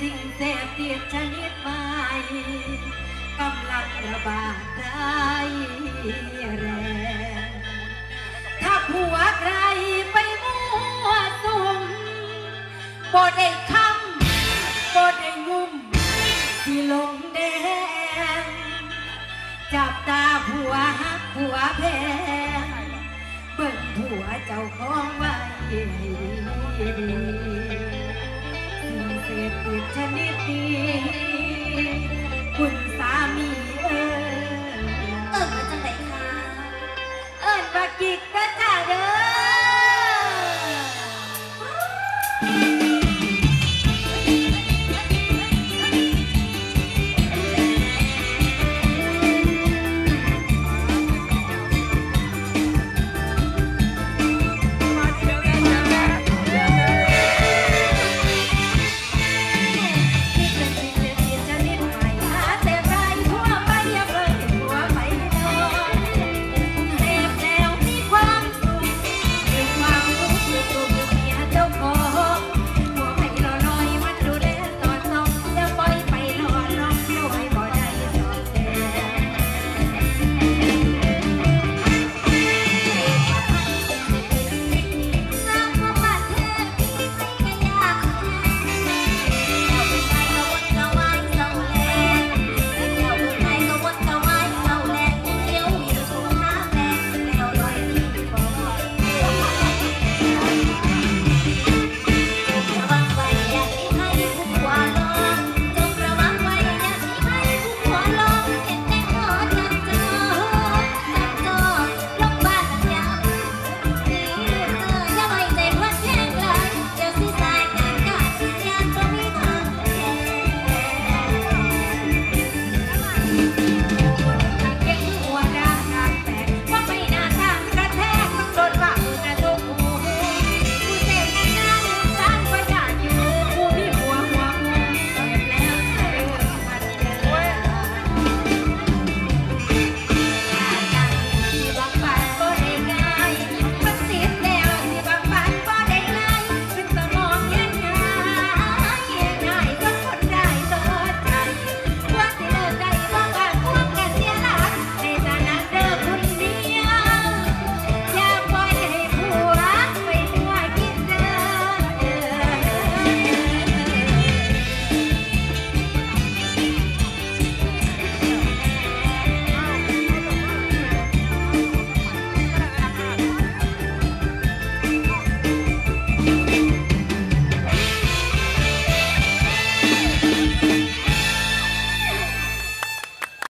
สิ่งเสพติดชนิดใหม่กำลังระบาดได้แรงถ้าผัวใครไปมั่วสุมบ่ได้คำบ่ได้งุ่มที่ลงแดง จับตาผัวฮักผัวแพงเบิ่งผัวเจ้าของไว้ให้ ผิดชนิดดีคุณสามีเออเอิญว่าไหนคะเอิญว่จิก